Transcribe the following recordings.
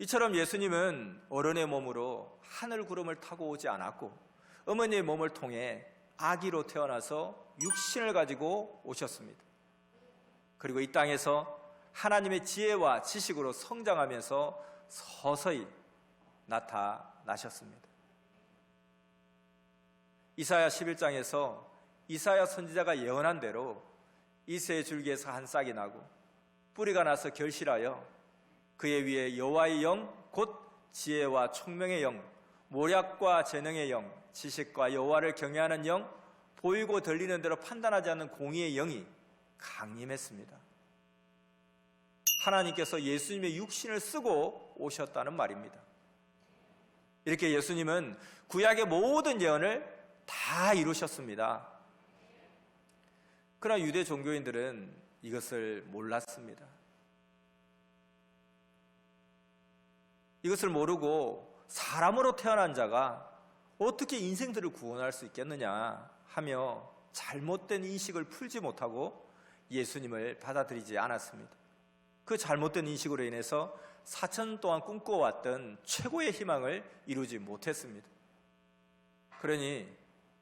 이처럼 예수님은 어른의 몸으로 하늘 구름을 타고 오지 않았고 어머니의 몸을 통해 아기로 태어나서 육신을 가지고 오셨습니다. 그리고 이 땅에서 하나님의 지혜와 지식으로 성장하면서 서서히 나타나셨습니다. 이사야 11장에서 이사야 선지자가 예언한 대로 이새의 줄기에서 한 싹이 나고 뿌리가 나서 결실하여 그의 위에 여호와의 영 곧 지혜와 총명의 영 모략과 재능의 영 지식과 여호와를 경외하는 영 보이고 들리는 대로 판단하지 않는 공의의 영이 강림했습니다. 하나님께서 예수님의 육신을 쓰고 오셨다는 말입니다. 이렇게 예수님은 구약의 모든 예언을 다 이루셨습니다. 그러나 유대 종교인들은 이것을 몰랐습니다. 이것을 모르고 사람으로 태어난 자가 어떻게 인생들을 구원할 수 있겠느냐 하며 잘못된 인식을 풀지 못하고 예수님을 받아들이지 않았습니다. 그 잘못된 인식으로 인해서 4천 동안 꿈꿔왔던 최고의 희망을 이루지 못했습니다. 그러니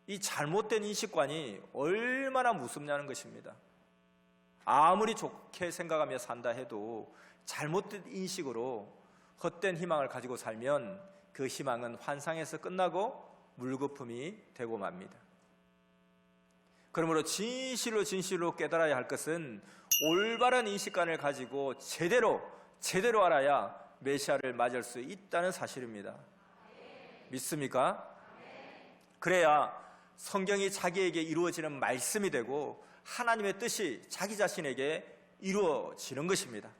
이 잘못된 인식관이 얼마나 무섭냐는 것입니다. 아무리 좋게 생각하며 산다 해도 잘못된 인식으로 헛된 희망을 가지고 살면 그 희망은 환상에서 끝나고 물거품이 되고 맙니다. 그러므로 진실로 진실로 깨달아야 할 것은 올바른 인식관을 가지고 제대로 제대로 알아야 메시아를 맞을 수 있다는 사실입니다. 믿습니까? 그래야 성경이 자기에게 이루어지는 말씀이 되고 하나님의 뜻이 자기 자신에게 이루어지는 것입니다.